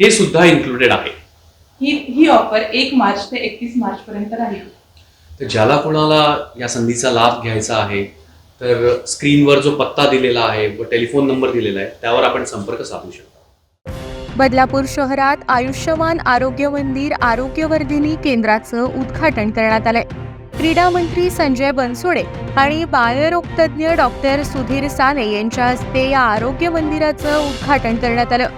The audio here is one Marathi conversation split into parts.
हे सुद्धा इन्क्लुडेड आहे. ही ही ऑफर एक मार्च ते एकतीस मार्च पर्यंत राहील. तर ज्याला कोणाला या संधीचा लाभ घ्यायचा आहे तर स्क्रीनवर जो पत्ता दिलेला आहे व टेलिफोन नंबर दिलेला आहे त्यावर आपण संपर्क साधू शकता. बदलापूर शहरात आयुष्यमान आरोग्य मंदिर आरोग्यवर्धिनी केंद्राचं उद्घाटन करण्यात आलंय. क्रीडा मंत्री संजय बनसोडे आणि बालरोगतज्ञ डॉक्टर सुधीर साने यांच्या हस्ते या आरोग्य मंदिराचं उद्घाटन करण्यात आलं.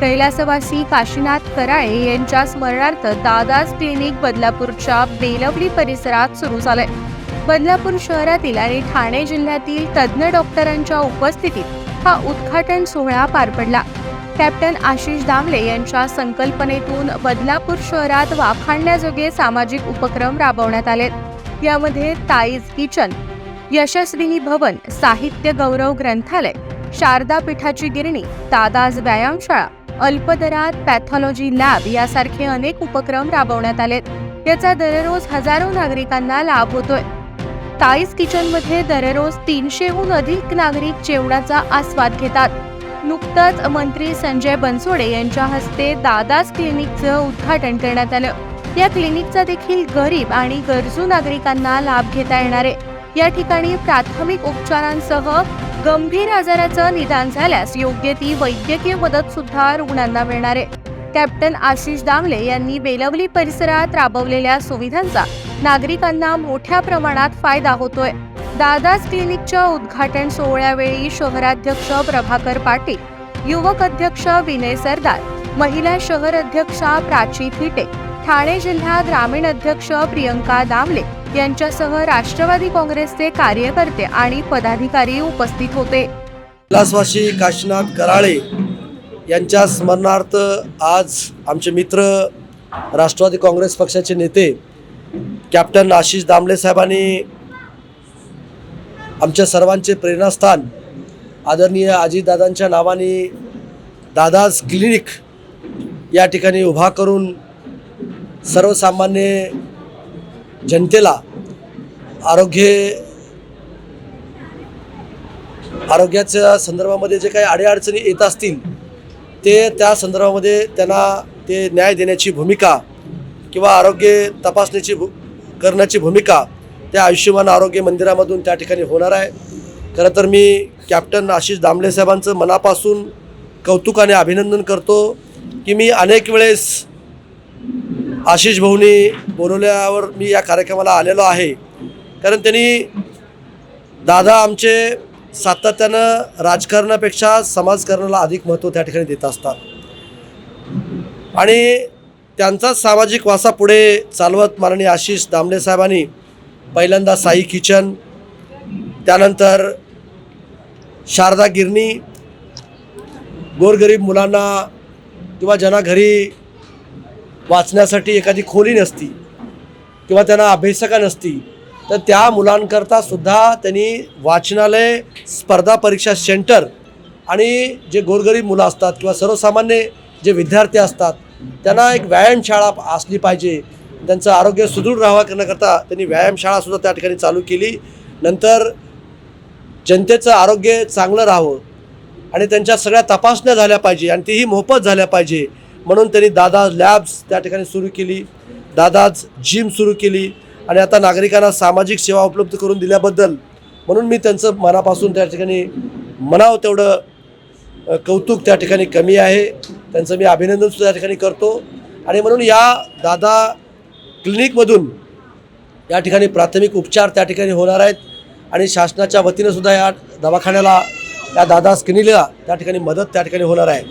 कैलासवासी काशीनाथ कराळे यांच्या स्मरणार्थ दादाज क्लिनिक बदलापूरच्या बेलवली परिसरात सुरू झालंय. बदलापूर शहरातील आणि ठाणे जिल्ह्यातील तज्ज्ञ डॉक्टरांच्या उपस्थितीत हा उद्घाटन सोहळा पार पडला. कॅप्टन आशिष दामले यांच्या संकल्पनेतून बदलापूर शहरात वाखाणण्याजोगे सामाजिक उपक्रम राबवण्यात आले. यामध्ये ताईज किचन यशस्विनी भवन साहित्य गौरव ग्रंथालय शारदा पीठाची गिरणी दादाज व्यायामशाळा अल्पदरात पॅथॉलॉजी लॅब यासारखे अनेक उपक्रम राबवण्यात आलेत. याचा दररोज हजारो नागरिकांना लाभ होतोय. ताईज किचनमध्ये दररोज तीनशेहून अधिक नागरिक जेवणाचा आस्वाद घेतात. नुकतंच मंत्री संजय बनसोडे यांच्या हस्ते दादास क्लिनिकचं उद्घाटन करण्यात आलं. या क्लिनिकचा देखील गरीब आणि गरजू नागरिकांना लाभ घेता येणार आहे. या ठिकाणी प्राथमिक उपचारांसह गंभीर आजाराचं निदान झाल्यास योग्य ती वैद्यकीय मदत सुद्धा रुग्णांना मिळणार आहे. कॅप्टन आशिष दामले यांनी बेलवली परिसरात राबवलेल्या सुविधांचा नागरिकांना मोठ्या प्रमाणात फायदा होतोय. दादाज क्लिनिकच्या उद्घाटन सोहळ्यावेळी शहराध्यक्ष प्रभाकर पाटील युवक अध्यक्ष विनय सरदार महिला शहर अध्यक्षा प्राची थिटे ठाणे जिल्हा ग्रामीण अध्यक्ष प्रियंका दामले यांच्यासह राष्ट्रवादी काँग्रेसचे कार्यकर्ते आणि पदाधिकारी उपस्थित होते. विलासवासी काशीनाथ कराळे यांच्या स्मरणार्थ आज आमचे मित्र राष्ट्रवादी काँग्रेस पक्षाचे नेते कॅप्टन आशिष दामले साहेबांनी आमच्या सर्वांचे प्रेरणास्थान आदरणीय आजीदादांच्या नावाने दादाज क्लिनिक या ठिकाणी उभा करून सर्वसामान्य जनतेला आरोग्य आरोग्याच्या संदर्भामध्ये जे काही अडीअडचणी येत असतील ते त्या संदर्भामध्ये त्यांना ते न्याय देण्याची भूमिका किंवा आरोग्य तपासण्याची भू करण्याची भूमिका त्या आयुष्यमान आरोग्य मंदिरामधून त्या ठिकाणी होणार आहे. खरं तर मी कॅप्टन आशिष दामले साहेबांचं मनापासून कौतुक आणि अभिनंदन करतो की मी अनेक वेळेस आशिष भाऊनी बोलवल्यावर मी या कार्यक्रमाला आलेलो आहे. कारण त्यांनी दादा आमचे सातत्यानं राजकारणापेक्षा समाजकारणाला अधिक महत्त्व त्या ठिकाणी देत असतात. आणि त्यांचाच सामाजिक वासा पुढे चालवत माननीय आशिष दामले साहेबांनी पहिल्यांदा साई किचन त्यानंतर शारदा गिरणी गोरगरीब मुलांना किंवा ज्यांना घरी वाचण्यासाठी एखादी खोली नसती किंवा त्यांना अभ्यासका नसती तर त्या मुलांकरता सुद्धा त्यांनी वाचनालय स्पर्धा परीक्षा सेंटर आणि जे गोरगरीब मुलं असतात किंवा सर्वसामान्य जे विद्यार्थी असतात त्यांना एक व्यायामशाळा असली पाहिजे. त्यांचं आरोग्य सुदृढ राहावा करण्याकरता त्यांनी व्यायामशाळासुद्धा त्या ठिकाणी चालू केली. नंतर जनतेचं आरोग्य चांगलं राहावं आणि त्यांच्या सगळ्या तपासण्या झाल्या पाहिजे आणि तीही मोफत झाल्या पाहिजे. म्हणून त्यांनी दादा लॅब्स त्या ठिकाणी सुरू केली दादाज जिम सुरू केली आणि आता नागरिकांना सामाजिक सेवा उपलब्ध करून दिल्याबद्दल म्हणून मी त्यांचं मनापासून त्या ठिकाणी म्हणावं तेवढं कौतुक त्या ठिकाणी कमी आहे. त्यांचं मी अभिनंदनसुद्धा त्या ठिकाणी करतो. आणि म्हणून या दादा क्लिनिकमधून या ठिकाणी प्राथमिक उपचार त्या ठिकाणी होणार आहेत आणि शासनाच्या वतीनं सुद्धा या दवाखान्याला या दादा स्किनीला त्या ठिकाणी मदत त्या ठिकाणी होणार आहे.